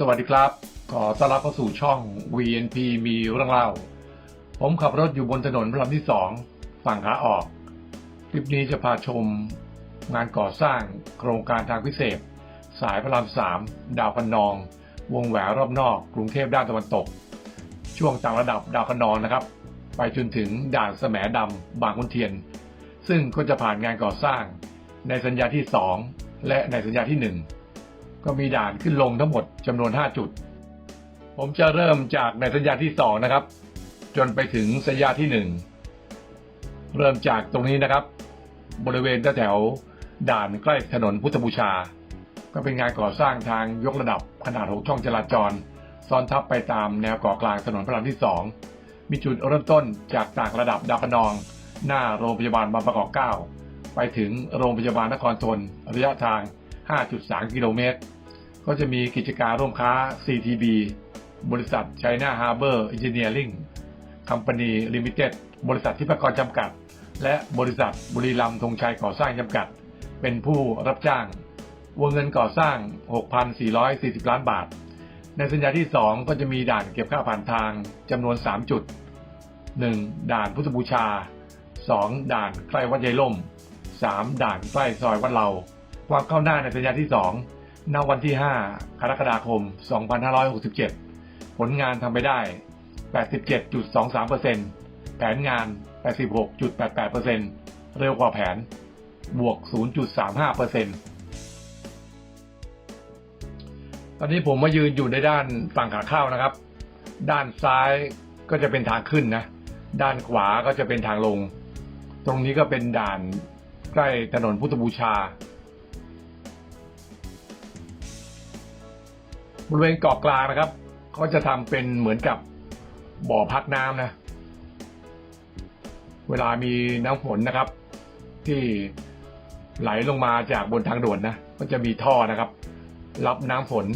สวัสดีครับ ขอต้อนรับเข้าสู่ช่อง VNP มีเรื่องเล่า ผมขับรถอยู่บนถนนพระรามที่สองฝั่งขาออก คลิปนี้จะพาชมงานก่อสร้างโครงการทางพิเศษ สายพระรามสามดาวคะนนอง วงแหวนรอบนอก กรุงเทพด้านตะวันตก ช่วงต่างระดับดาวคะนองนะครับ ไปจนถึงด่านแสมดำบางขุนเทียน ซึ่งก็จะผ่านงานก่อสร้าง ในสัญญาที่ 2 และในสัญญาที่ 1 ก็มีด่านขึ้นลงทั้งหมดจำนวน 5 จุด ผมจะเริ่มจากในสัญญาที่ 2 นะครับ จนไปถึงสัญญาที่ 1 เริ่มจากตรงนี้นะครับ บริเวณแถวด่านใกล้ถนนพุทธบูชา ก็เป็นงานก่อสร้างทางยกระดับขนาด 6 ช่องจราจร ซ้อนทับไปตามแนวก่อกลางถนนพระรามที่ 2 มีจุดเริ่มต้นจากต่างระดับดาวนอง หน้าโรงพยาบาลบางประกอบ 9 ไปถึงโรงพยาบาลนครทนระยะทาง 5.3 กิโลเมตร ก็จะมีกิจการร่วมค้า CTB บริษัท China Harbor Engineering Company Limited บริษัททิพกรจำกัด และบริษัทบุรีรัมย์ธงชัยก่อสร้างจำกัด เป็นผู้รับจ้าง วงเงินก่อสร้าง 6,440 ล้านบาท ในสัญญาที่ 2 ก็จะมีด่านเก็บค่าผ่านทางจำนวน 3 จุด 1. ด่านพุทธบูชา 2. ด่านใกล้วัดยายล่ม 3. ด่านใกล้ซอยวัดเรา ความเข้าวหน้าในสัญญาที่2ณวันที่ 5 กรกฎาคม 2567 ผลงานทำไปได้ 87.23%แผนงาน 86.88%เร็วกว่าแผน บวก 0.35%ตอนนี้ผมมายืนอยู่ในด้านฝั่งขาเข้านะครับ ด้านซ้ายก็จะเป็นทางขึ้นนะ ด้านขวาก็จะเป็นทางลง ตรงนี้ก็เป็นด่านใกล้ถนนพุทธบูชา บริเวณเกาะกลางนะครับเขาจะทำเป็นเหมือนกับบ่อพักน้ำนะ เวลามีน้ำฝนนะครับ ที่ไหลลงมาจากบนทางด่วนนะก็จะมีท่อนะครับ รับน้ำฝน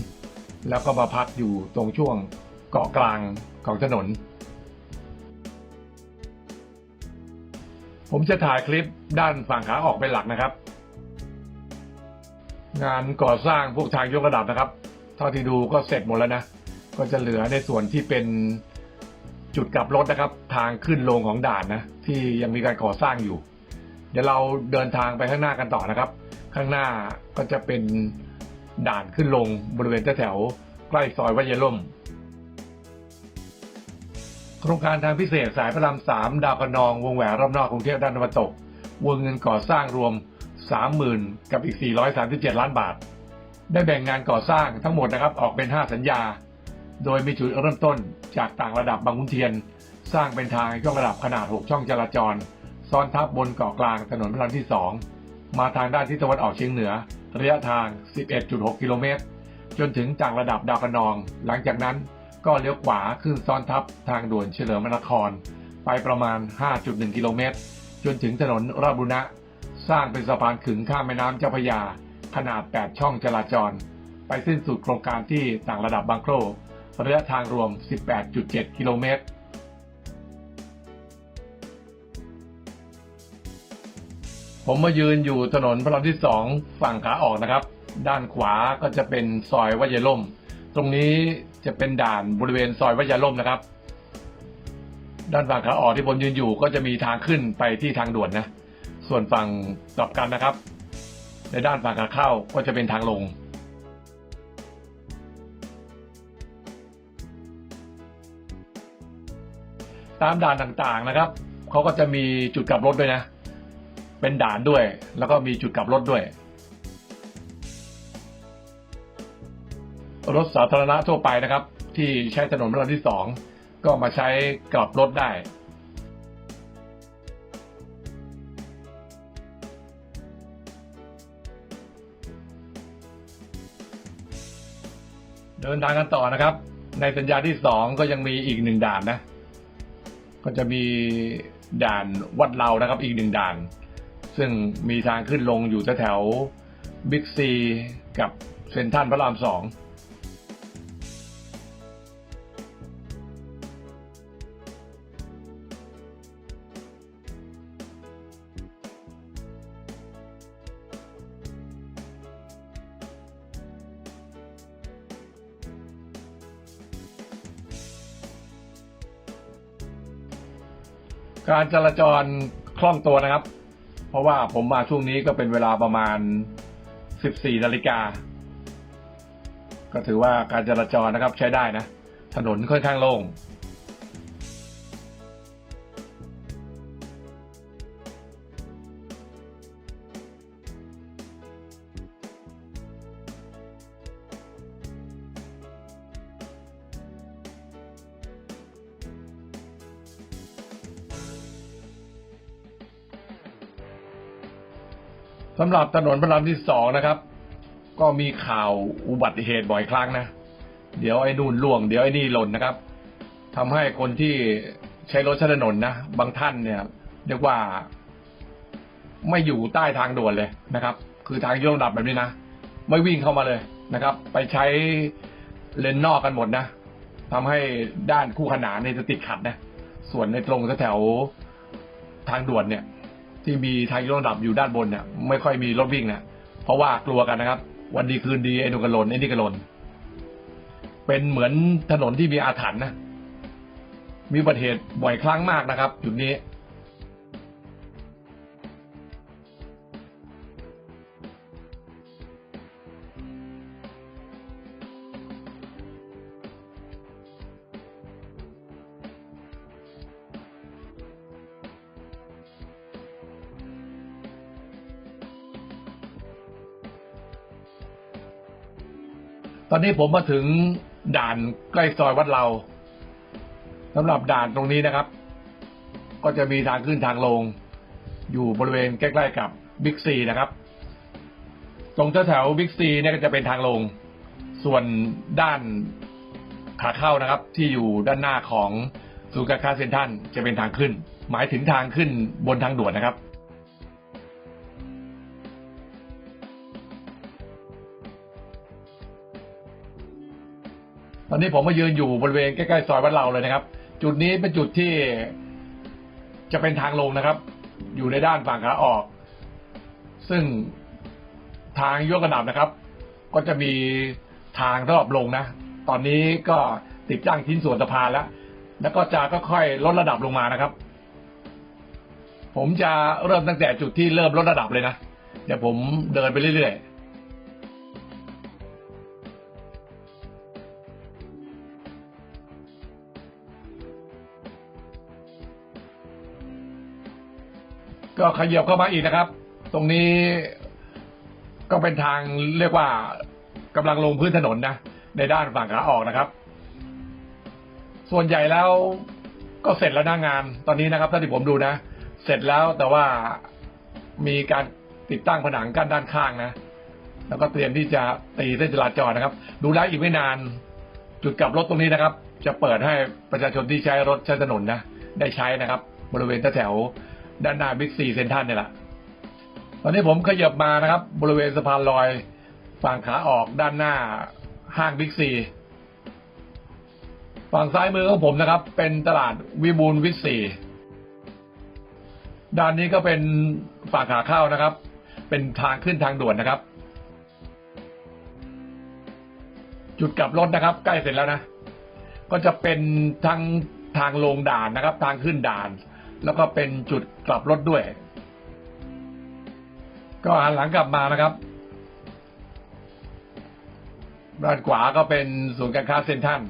แล้วก็มาพักอยู่ตรงช่วงเกาะกลางของถนน ผมจะถ่ายคลิปด้านฝั่งขาออกเป็นหลักนะครับ งานก่อสร้างพวกทางยกระดับนะครับ ท่าที่ดูก็เสร็จหมดแล้วนะ ก็จะเหลือในส่วนที่เป็นจุดกลับรถนะครับ ทางขึ้นลงของด่านนะ ที่ยังมีการก่อสร้างอยู่ เดี๋ยวเราเดินทางไปข้างหน้ากันต่อนะครับ ข้างหน้าก็จะเป็นด่านขึ้นลงบริเวณแถวใกล้ซอยวัดยายล่ม โครงการทางพิเศษสายพระรามสามดาวคะนองวงแหวนรอบนอกกรุงเทพด้านตะวันตกวงเงินก่อสร้างรวม 30,000 กับอีก 437 ล้านบาท ได้แบ่งงานก่อสร้างทั้งหมดนะครับออกเป็น 5 สัญญา โดยมีจุดเริ่มต้นจากต่างระดับบางขุนเทียน สร้างเป็นทางยกระดับขนาด 6 ช่องจราจร ซ้อนทับบนเกาะกลางถนนพระรามที่ 2 มาทางด้านทิศตะวันออกเฉียงเหนือ ระยะทาง 11.6 กิโลเมตร จนถึงต่างระดับดาวคะนอง หลังจากนั้นก็เลี้ยวขวาขึ้นซ้อนทับทางด่วนเฉลิมนคร ไปประมาณ 5.1 กิโลเมตร จนถึงถนนราบุรณะสร้างเป็นสะพานขึงข้ามแม่น้ำเจ้าพระยา ขนาด 8 ช่องจราจร ไปสิ้นสุดโครงการที่ต่างระดับบางโครระยะทางรวม 18.7 กิโลเมตร ผมมายืนอยู่ถนนพระรามที่สองฝั่งขาออกนะครับ ด้านขวาก็จะเป็นซอยวัดยล่ม ตรงนี้จะเป็นด่านบริเวณซอยวัดยายล่มนะครับ ด้านฝั่งขาออกที่ผมยืนอยู่ก็จะมีทางขึ้นไปที่ทางด่วนนะ ส่วนฝั่งกลับกันนะครับ ในด้านฝั่งขาเข้าก็จะเป็นทางลง ตามด่านต่างๆนะครับเขาก็จะมีจุดกลับรถด้วยนะ เป็นด่านด้วย แล้วก็มีจุดกลับรถด้วย รถสาธารณะทั่วไปนะครับ ที่ใช้ถนนพระรามที่สองก็มาใช้กลับรถได้ เดินทางกันต่อนะครับ ในสัญญาที่สองก็ยังมีอีกหนึ่งด่านนะ ก็จะมีด่านวัดเรานะครับ อีกหนึ่งด่าน ซึ่งมีทางขึ้นลงอยู่แถวบิ๊กซีกับเซ็นทรัลพระรามสอง การจราจรคล่องตัวนะครับ เพราะว่าผมมาช่วงนี้ก็เป็นเวลาประมาณ 14นาฬิกา ก็ถือว่าการจราจรนะครับใช้ได้นะ ถนนค่อนข้างโล่ง สำหรับถนนพระรามที่สองนะครับ ก็มีข่าวอุบัติเหตุบ่อยครั้งนะ เดี๋ยวไอ้นู่นล่วง เดี๋ยวไอ้นี่หล่นนะครับทำให้คนที่ใช้รถใช้ถนนนะบางท่านเนี่ยเรียกว่า ไม่อยู่ใต้ทางด่วนเลยนะครับ คือทางยกระดับแบบนี้นะไม่วิ่งเข้ามาเลยนะครับ ไปใช้เลนนอกกันหมดนะทำให้ด้านคู่ขนานเนี่ยจะติดขัดนะส่วนในตรงแถวทางด่วนเนี่ย ที่มีทางยกระดับอยู่ด้านบนเนี่ยไม่ค่อยมีรถวิ่งเนี่ยเพราะว่ากลัวกันนะครับ วันดีคืนดีไอ้หนุกกระลนไอ้นี่กระลนเป็นเหมือนถนนที่มีอาถรรพ์นะมีอุบัติเหตุบ่อยครั้งมากนะครับ จุดนี้ ตอนนี้ผมมาถึงด่านใกล้ซอยวัดเราสำหรับด่านตรงนี้นะครับ ก็จะมีทางขึ้นทางลง อยู่บริเวณใกล้ๆกับบิ๊กซีนะครับ ตรงแถวๆบิ๊กซีเนี่ยก็จะเป็นทางลง ส่วนด้านขาเข้านะครับ ที่อยู่ด้านหน้าของศูนย์การค้าเซ็นทรัลจะเป็นทางขึ้น หมายถึงทางขึ้นบนทางด่วนนะครับ ตอนนี้ผมมายืนอยู่บริเวณใกล้ๆซอยวัดเราเลยนะครับ จุดนี้เป็นจุดที่จะเป็นทางลงนะครับ อยู่ในด้านฝั่งขาออก ซึ่งทางยกระดับนะครับ ก็จะมีทางสำหรับลงนะ ตอนนี้ก็ติดตั้งชิ้นส่วนสะพานแล้ว แล้วก็จะก็ค่อยลดระดับลงมานะครับ ผมจะเริ่มตั้งแต่จุดที่เริ่มลดระดับเลยนะ เดี๋ยวผมเดินไปเรื่อยๆ ก็ขยับเข้ามาอีกนะครับ ตรงนี้ก็เป็นทางเรียกว่ากำลังลงพื้นถนนนะในด้านฝั่งขาออกนะครับ ส่วนใหญ่แล้วก็เสร็จแล้วหน้างานตอนนี้นะครับถ้าที่ผมดูนะ เสร็จแล้วแต่ว่ามีการติดตั้งผนังกั้นด้านข้างนะ แล้วก็เตรียมที่จะตีเส้นจราจรนะครับ ดูแลอีกไม่นาน จุดกลับรถตรงนี้นะครับ จะเปิดให้ประชาชนที่ใช้รถใช้ถนนนะ ได้ใช้นะครับ บริเวณแถว ด้านหน้าบิ๊กซีเซ็นทรัลเนี่ยแหละตอนนี้ผมขยับมานะครับ บริเวณสะพานลอยฝั่งขาออกด้านหน้าห้างบิ๊กซีฝั่งซ้ายมือของผมนะครับ เป็นตลาดวิบูลวิทซีด้านนี้ก็เป็นฝั่งขาเข้านะครับ เป็นทางขึ้นทางด่วนนะครับ จุดกลับรถนะครับ ใกล้เสร็จแล้วนะ ก็จะเป็นทั้งทางลงด่านนะครับ ทางขึ้นด่าน แล้วก็เป็นจุดกลับรถด้วย ก็หันหลังกลับมานะครับ ด้านขวาก็เป็นศูนย์การค้าเซ็นทรัล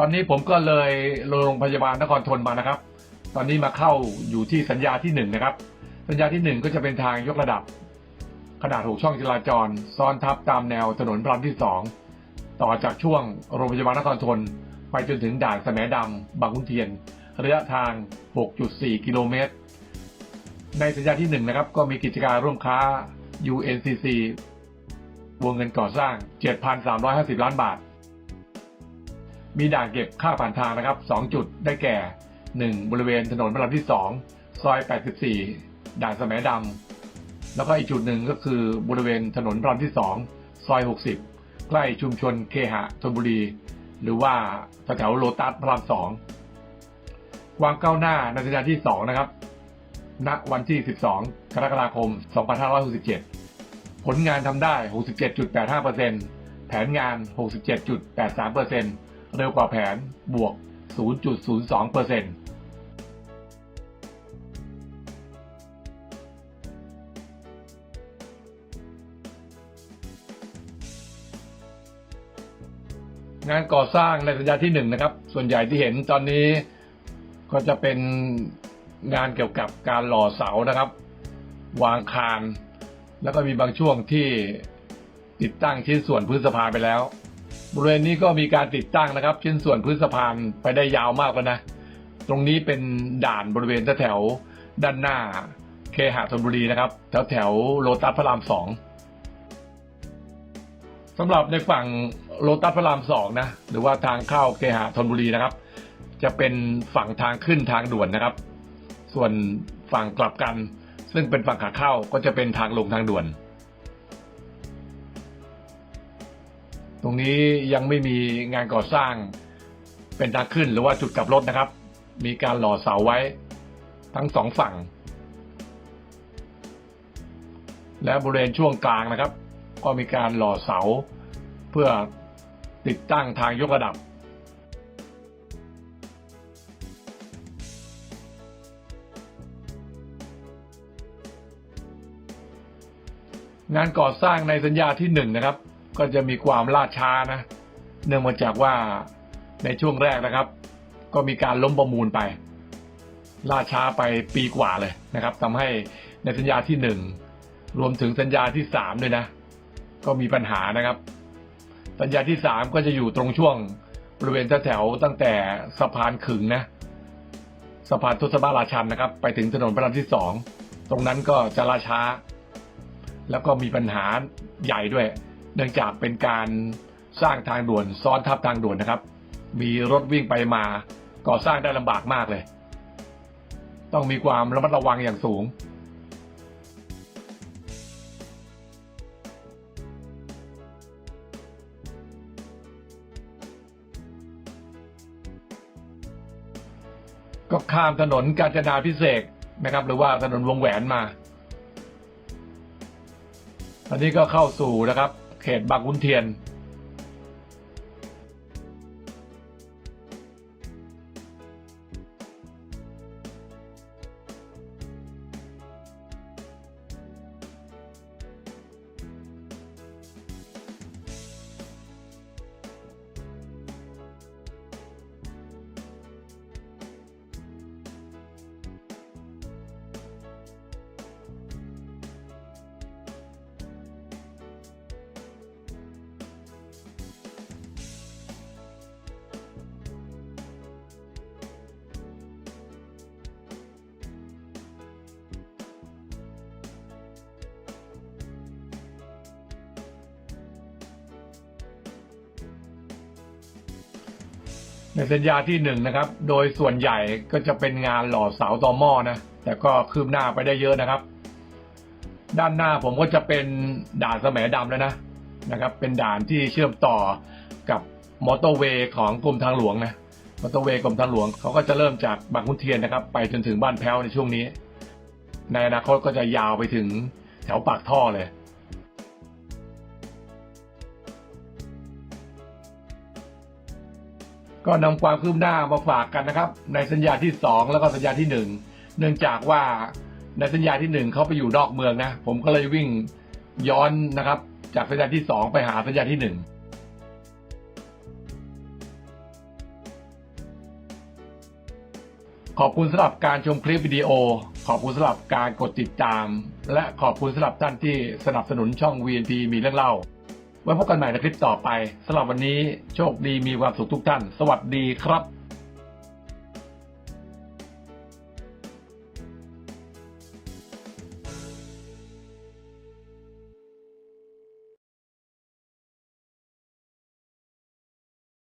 ตอนนี้ผมก็เลยโรงพยาบาลนครทนมานะครับ ตอนนี้มาเข้าอยู่ที่สัญญาที่หนึ่งนะครับ สัญญาที่หนึ่งก็จะเป็นทางยกระดับ ขนาดหกช่องจราจร ซ้อนทับตามแนวถนนพระรามที่สองต่อจากช่วงโรงพยาบาลนครทน ไปจนถึงด่านแสมดำบางขุนเทียน ระยะทาง 6.4 กิโลเมตร ในสัญญาที่หนึ่งนะครับ ก็มีกิจการร่วมค้า UNCC วงเงินก่อสร้าง 7,350 ล้านบาท มีด่านเก็บค่าผ่านทางนะครับ 2 จุดได้แก่ 1. บริเวณถนนพระรามที่ 2 ซอย 84 ด่านแสมดำแล้วก็อีกจุดหนึ่งก็คือบริเวณถนนพระรามที่ 2 ซอย 60 ใกล้ชุมชนเคหะธนบุรี หรือว่าแถวโลตัสพระราม2ความก้าวหน้าในสัญญาที่ 2 นะครับ ณ วันที่ 12 กรกฎาคม 2567 ผลงานทำได้ 67.85%แผนงาน 67.83% เร็วกว่าแผนบวก 0.02%งานก่อสร้างในสัญญาที่หนึ่งนะครับ ส่วนใหญ่ที่เห็นตอนนี้ก็จะเป็นงานเกี่ยวกับการหล่อเสานะครับ วางคาน แล้วก็มีบางช่วงที่ติดตั้งชิ้นส่วนพื้นสะพานไปแล้ว บริเวณนี้ก็มีการติดตั้งนะครับ ชิ้นส่วนพื้นสะพานไปได้ยาวมากแล้วนะ ตรงนี้เป็นด่านบริเวณแถวด้านหน้า เคหะธนบุรีนะครับ แถวแถวโลตัสพระรามสองสำหรับในฝั่งโลตัสพระรามสองนะหรือว่าทางเข้าเคหะธนบุรีนะครับ จะเป็นฝั่งทางขึ้นทางด่วนนะครับ ส่วนฝั่งกลับกัน ซึ่งเป็นฝั่งขาเข้าก็จะเป็นทางลงทางด่วน รงนี้ยังไม่มีงานก่อสร้างเป็นทางขึ้นหรือว่าจุดกลับรถนะครับ มีการหล่อเสาไว้ทั้งสองฝั่ง และบริเวณช่วงกลางนะครับ ก็มีการหล่อเสา เพื่อติดตั้งทางยกระดับ งานก่อสร้างในสัญญาที่หนึ่งนะครับ ก็จะมีความล่าช้านะ เนื่องมาจากว่าในช่วงแรกนะครับ ก็มีการล้มประมูลไป ล่าช้าไปปีกว่าเลยนะครับทำให้ในสัญญาที่หนึ่งรวมถึงสัญญาที่สามด้วยนะ ก็มีปัญหานะครับ สัญญาที่สามก็จะอยู่ตรงช่วงบริเวณแถวตั้งแต่สะพานขึงนะสะพานทศบาราชันนะครับ ไปถึงถนนพระรามที่สองตรงนั้นก็จะล่าช้า แล้วก็มีปัญหาใหญ่ด้วย เนื่องจากเป็นการสร้างทางด่วนซ้อนทับทางด่วนนะครับ มีรถวิ่งไปมาก่อสร้างได้ลำบากมากเลย ต้องมีความระมัดระวังอย่างสูง ก็ข้ามถนนกาญจนาพิเศษกนะครับ หรือว่าถนนวงแหวนมา ตอนนี้ก็เข้าสู่นะครับ เขตบางขุนเทียน ในสัญญาที่หนึ่งนะครับ โดยส่วนใหญ่ก็จะเป็นงานหล่อเสาตอหม้อนะ แต่ก็คืบหน้าไปได้เยอะนะครับ ด้านหน้าผมก็จะเป็นด่านแสมดำแล้วนะนะครับ เป็นด่านที่เชื่อมต่อกับมอเตอร์เวย์ของกรมทางหลวงนะ มอเตอร์เวย์กรมทางหลวงเขาก็จะเริ่มจากบางขุนเทียนนะครับ ไปจนถึงบ้านแพ้วในช่วงนี้ ในอนาคตก็จะยาวไปถึงแถวปากท่อเลย ก็นำความคืบหน้ามาฝากกันนะครับ ในสัญญาที่ 2 แล้วก็สัญญาที่ 1 เนื่องจากว่าในสัญญาที่ 1เขาไปอยู่นอกเมืองนะ ผมก็เลยวิ่งย้อนนะครับ จากสัญญาที่ 2 ไปหาสัญญาที่ 1ขอบคุณสำหรับการชมคลิปวิดีโอ ขอบคุณสำหรับการกดติดตาม และขอบคุณสำหรับท่านที่สนับสนุนช่อง VNP มีเรื่องเล่า ไว้พบกันใหม่ในคลิปต่อไปสำหรับวันนี้โชคดีมีความสุขทุกท่าน สวัสดีครับ